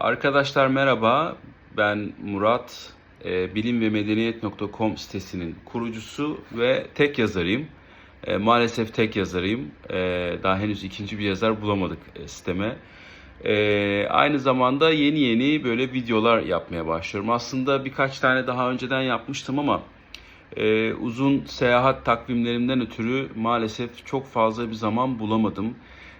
Arkadaşlar merhaba. Ben Murat. E, bilim ve medeniyet.com sitesinin kurucusu ve tek yazarıyım. E, maalesef tek yazarıyım. E, daha henüz ikinci bir yazar bulamadık e, siteme. E, aynı zamanda yeni yeni böyle videolar yapmaya başlıyorum. Aslında birkaç tane daha önceden yapmıştım ama e, uzun seyahat takvimlerimden ötürü maalesef çok fazla bir zaman bulamadım.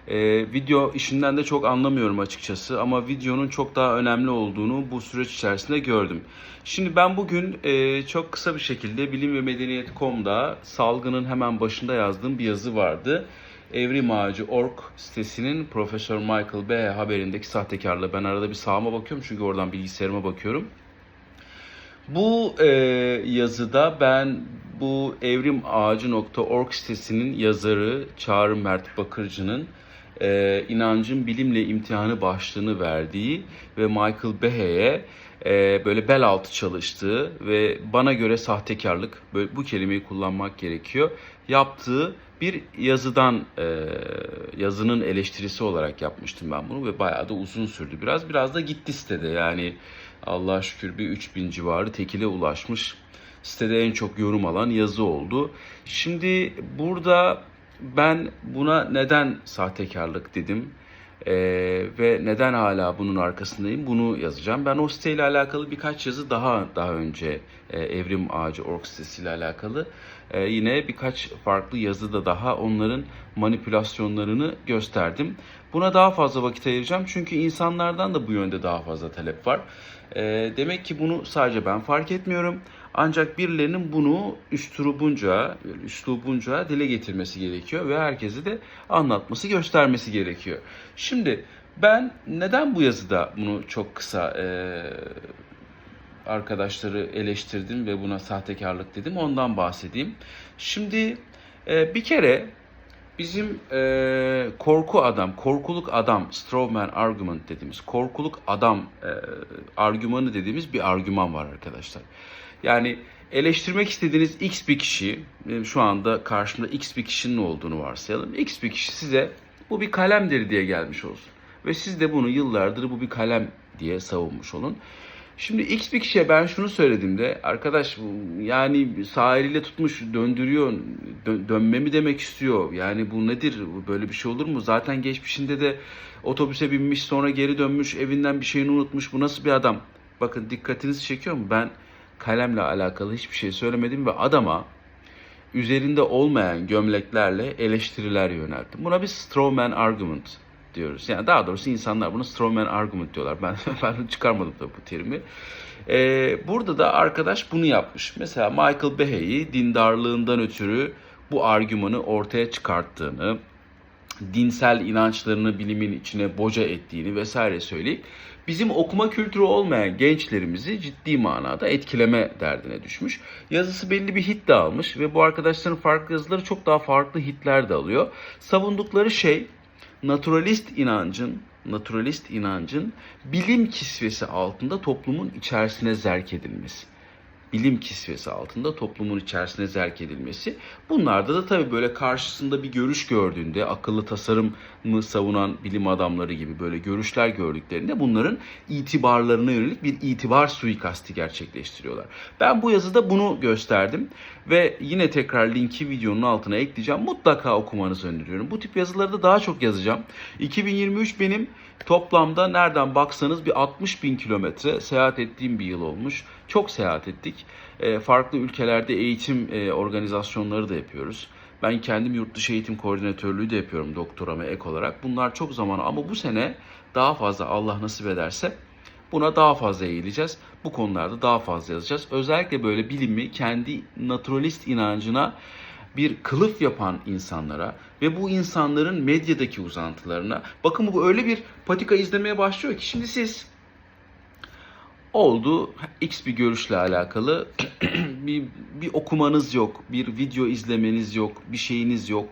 E, video işinden de çok anlamıyorum açıkçası ama videonun çok daha önemli olduğunu bu süreç içerisinde gördüm. Şimdi ben bugün e, çok kısa bir şekilde Bilim ve Medeniyet.com'da salgının hemen başında yazdığım bir yazı vardı. Evrim Ağacı Org sitesinin Profesör Michael B. haberindeki sahtekarlığı. Ben arada bir sağıma bakıyorum çünkü oradan bilgisayarıma bakıyorum. Bu e, yazıda ben bu evrimağacı.org sitesinin yazarı Çağrı Mert Bakırcı'nın e, inancın bilimle imtihanı başlığını verdiği ve Michael Behe'ye e, böyle bel altı çalıştığı ve bana göre sahtekarlık böyle bu kelimeyi kullanmak gerekiyor yaptığı bir yazıdan e, yazının eleştirisi olarak yapmıştım ben bunu ve bayağı da uzun sürdü biraz biraz da gitti sitede yani Allah'a şükür bir 3000 civarı tekile ulaşmış. Sitede en çok yorum alan yazı oldu. Şimdi burada ben buna neden sahtekarlık dedim ee, ve neden hala bunun arkasındayım bunu yazacağım. Ben o siteyle alakalı birkaç yazı daha daha önce e, Evrim Ağacı Org sitesiyle alakalı e, yine birkaç farklı yazı da daha onların manipülasyonlarını gösterdim. Buna daha fazla vakit ayıracağım çünkü insanlardan da bu yönde daha fazla talep var. E, demek ki bunu sadece ben fark etmiyorum. Ancak birilerinin bunu üslubunca, üslubunca dile getirmesi gerekiyor ve herkese de anlatması, göstermesi gerekiyor. Şimdi ben neden bu yazıda bunu çok kısa e, arkadaşları eleştirdim ve buna sahtekarlık dedim ondan bahsedeyim. Şimdi e, bir kere bizim e, korku adam, korkuluk adam, strawman argument dediğimiz, korkuluk adam e, argümanı dediğimiz bir argüman var arkadaşlar. Yani eleştirmek istediğiniz X bir kişi, benim şu anda karşımda X bir kişinin olduğunu varsayalım. X bir kişi size bu bir kalemdir diye gelmiş olsun. Ve siz de bunu yıllardır bu bir kalem diye savunmuş olun. Şimdi X bir kişiye ben şunu söylediğimde arkadaş yani sağ tutmuş döndürüyor dö- dönme mi demek istiyor yani bu nedir böyle bir şey olur mu zaten geçmişinde de otobüse binmiş sonra geri dönmüş evinden bir şeyini unutmuş bu nasıl bir adam bakın dikkatinizi çekiyor mu ben kalemle alakalı hiçbir şey söylemedim ve adama üzerinde olmayan gömleklerle eleştiriler yönelttim buna bir strawman argument diyoruz. Yani daha doğrusu insanlar bunu strawman argument diyorlar. Ben ben çıkarmadım tabii bu terimi. Ee, burada da arkadaş bunu yapmış. Mesela Michael Behe'yi dindarlığından ötürü bu argümanı ortaya çıkarttığını, dinsel inançlarını bilimin içine boca ettiğini vesaire söyleyip bizim okuma kültürü olmayan gençlerimizi ciddi manada etkileme derdine düşmüş. Yazısı belli bir hit de almış ve bu arkadaşların farklı yazıları çok daha farklı hitler de alıyor. Savundukları şey naturalist inancın naturalist inancın bilim kisvesi altında toplumun içerisine zerk edilmesi. Bilim kisvesi altında toplumun içerisine zerk edilmesi. Bunlarda da tabii böyle karşısında bir görüş gördüğünde akıllı tasarımı savunan bilim adamları gibi böyle görüşler gördüklerinde bunların itibarlarına yönelik bir itibar suikasti gerçekleştiriyorlar. Ben bu yazıda bunu gösterdim ve yine tekrar linki videonun altına ekleyeceğim. Mutlaka okumanızı öneriyorum. Bu tip yazıları da daha çok yazacağım. 2023 benim toplamda nereden baksanız bir 60 bin kilometre seyahat ettiğim bir yıl olmuş. Çok seyahat ettik. E, farklı ülkelerde eğitim e, organizasyonları da yapıyoruz. Ben kendim yurt dışı eğitim koordinatörlüğü de yapıyorum doktorama ek olarak. Bunlar çok zaman ama bu sene daha fazla Allah nasip ederse buna daha fazla eğileceğiz. Bu konularda daha fazla yazacağız. Özellikle böyle bilimi kendi naturalist inancına bir kılıf yapan insanlara ve bu insanların medyadaki uzantılarına bakın bu öyle bir patika izlemeye başlıyor ki şimdi siz oldu X bir görüşle alakalı bir, bir okumanız yok, bir video izlemeniz yok, bir şeyiniz yok.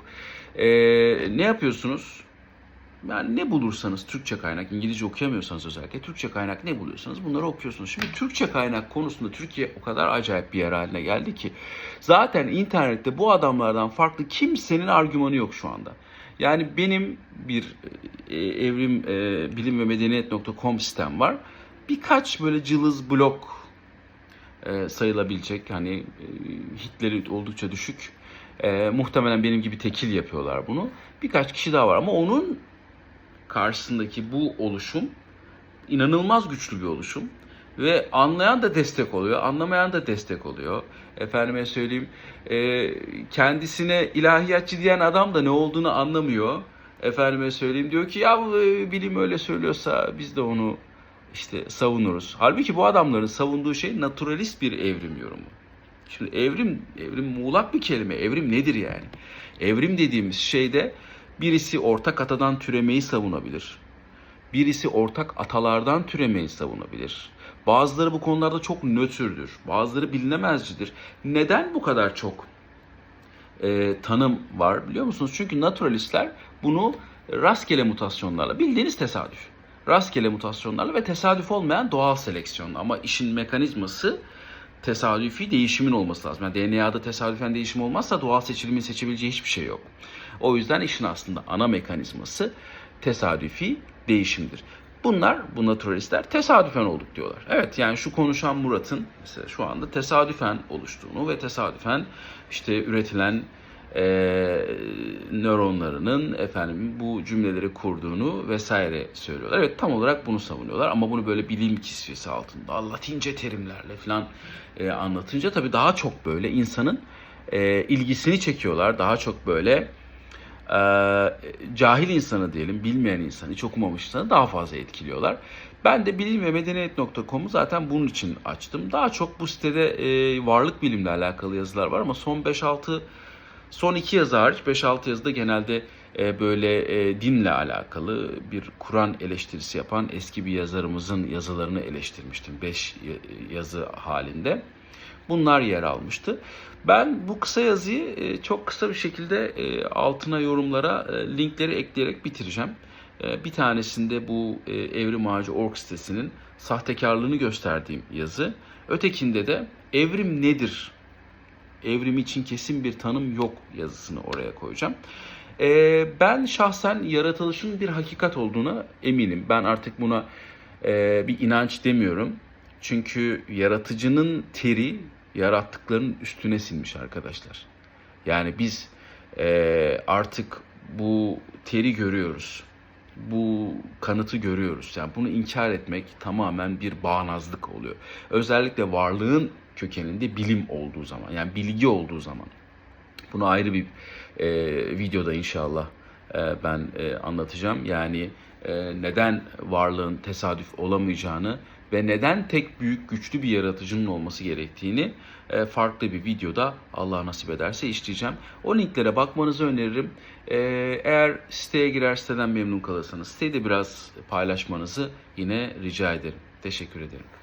Ee, ne yapıyorsunuz? Yani ne bulursanız Türkçe kaynak, İngilizce okuyamıyorsanız özellikle Türkçe kaynak ne buluyorsanız bunları okuyorsunuz. Şimdi Türkçe kaynak konusunda Türkiye o kadar acayip bir yer haline geldi ki zaten internette bu adamlardan farklı kimsenin argümanı yok şu anda. Yani benim bir e, evrim e, bilim ve medeniyet.com sitem var. Birkaç böyle cılız blok e, sayılabilecek hani e, hitleri oldukça düşük. E, muhtemelen benim gibi tekil yapıyorlar bunu. Birkaç kişi daha var ama onun karşısındaki bu oluşum inanılmaz güçlü bir oluşum. Ve anlayan da destek oluyor, anlamayan da destek oluyor. Efendime söyleyeyim, e, kendisine ilahiyatçı diyen adam da ne olduğunu anlamıyor. Efendime söyleyeyim diyor ki ya e, bilim öyle söylüyorsa biz de onu işte savunuruz. Halbuki bu adamların savunduğu şey naturalist bir evrim yorumu. Şimdi evrim, evrim muğlak bir kelime. Evrim nedir yani? Evrim dediğimiz şeyde birisi ortak atadan türemeyi savunabilir. Birisi ortak atalardan türemeyi savunabilir. Bazıları bu konularda çok nötrdür. Bazıları bilinemezcidir. Neden bu kadar çok e, tanım var biliyor musunuz? Çünkü naturalistler bunu rastgele mutasyonlarla, bildiğiniz tesadüf. Rastgele mutasyonlarla ve tesadüf olmayan doğal seleksiyonla. Ama işin mekanizması tesadüfi değişimin olması lazım. Yani DNA'da tesadüfen değişim olmazsa doğal seçilimin seçebileceği hiçbir şey yok. O yüzden işin aslında ana mekanizması tesadüfi değişimdir. Bunlar, bu naturalistler tesadüfen olduk diyorlar. Evet yani şu konuşan Murat'ın mesela şu anda tesadüfen oluştuğunu ve tesadüfen işte üretilen e, nöronlarının efendim bu cümleleri kurduğunu vesaire söylüyorlar. Evet tam olarak bunu savunuyorlar ama bunu böyle bilim kisvesi altında latince terimlerle falan e, anlatınca tabii daha çok böyle insanın e, ilgisini çekiyorlar. Daha çok böyle e, cahil insanı diyelim, bilmeyen insanı, hiç okumamış insanı daha fazla etkiliyorlar. Ben de bilim ve medeniyet.com'u zaten bunun için açtım. Daha çok bu sitede e, varlık bilimle alakalı yazılar var ama son 5-6 Son iki yazı hariç 5-6 yazıda genelde e, böyle e, dinle alakalı bir Kur'an eleştirisi yapan eski bir yazarımızın yazılarını eleştirmiştim 5 yazı halinde. Bunlar yer almıştı. Ben bu kısa yazıyı e, çok kısa bir şekilde e, altına yorumlara e, linkleri ekleyerek bitireceğim. E, bir tanesinde bu e, Evrim Ağacı Org sitesinin sahtekarlığını gösterdiğim yazı. Ötekinde de evrim nedir evrim için kesin bir tanım yok yazısını oraya koyacağım. Ee, ben şahsen yaratılışın bir hakikat olduğuna eminim. Ben artık buna e, bir inanç demiyorum. Çünkü yaratıcının teri yarattıklarının üstüne sinmiş arkadaşlar. Yani biz e, artık bu teri görüyoruz. Bu kanıtı görüyoruz. Yani bunu inkar etmek tamamen bir bağnazlık oluyor. Özellikle varlığın kökeninde bilim olduğu zaman yani bilgi olduğu zaman. Bunu ayrı bir e, videoda inşallah e, ben e, anlatacağım. Yani e, neden varlığın tesadüf olamayacağını ve neden tek büyük güçlü bir yaratıcının olması gerektiğini e, farklı bir videoda Allah nasip ederse işleyeceğim. O linklere bakmanızı öneririm. E, eğer siteye girer siteden memnun kalırsanız siteyi de biraz paylaşmanızı yine rica ederim. Teşekkür ederim.